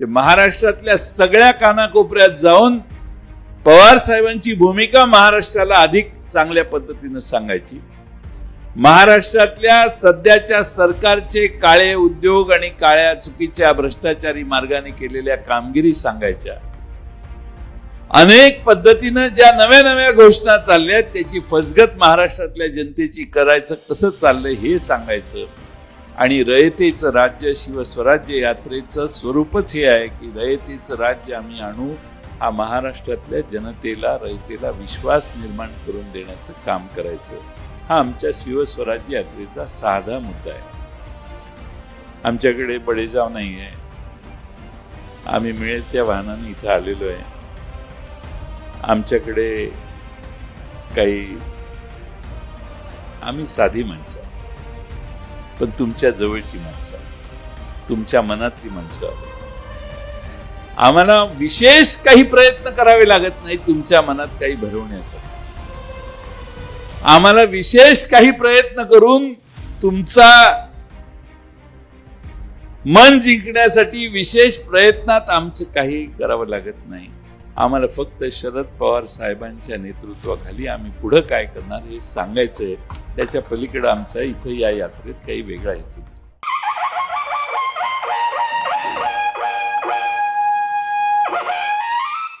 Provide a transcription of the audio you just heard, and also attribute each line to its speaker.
Speaker 1: ते महाराष्ट्रातल्या सगळ्या कानाकोपऱ्यात जाऊन पवार साहेबांची भूमिका महाराष्ट्राला अधिक चांगल्या पद्धतीनं सांगायची. महाराष्ट्रातल्या सध्याच्या सरकारचे काळे उद्योग आणि काळ्या चुकीच्या भ्रष्टाचारी मार्गाने केलेल्या कामगिरी सांगायच्या. अनेक पद्धतीनं ज्या नव्या नव्या घोषणा चालल्या आहेत त्याची फसगत महाराष्ट्रातल्या जनतेची करायचं कसं चाललंय हे सांगायचं. आणि रयतेचं राज्य शिवस्वराज्य यात्रेचं स्वरूपच हे आहे की रयतेचं राज्य आम्ही आणू हा महाराष्ट्रातल्या जनतेला रयतेला विश्वास निर्माण करून देण्याचं काम करायचं. हा आमच्या शिवस्वराज्य यात्रेचा साधा मुद्दा आहे. आमच्याकडे बडेजाव नाही आहे. आम्ही मिळेल त्या वाहनाने इथं आलेलो आहे. आमच्याकडे काही आम्ही साधी माणसं पण तुमच्या जवळची माणसं तुमच्या मनातली माणसं आम्हाला विशेष काही प्रयत्न करावे लागत नाही तुमच्या मनात काही भरवण्यासाठी. आम्हाला विशेष काही प्रयत्न करून तुमचा मन जिंकण्यासाठी विशेष प्रयत्नात आमचं काही करावं लागत नाही. आम्हाला फक्त शरद पवार साहेबांच्या नेतृत्वाखाली आम्ही पुढं काय करणार हे सांगायचंय. त्याच्या पलीकडे आमचा इथं या यात्रेत काही वेगळा हेतू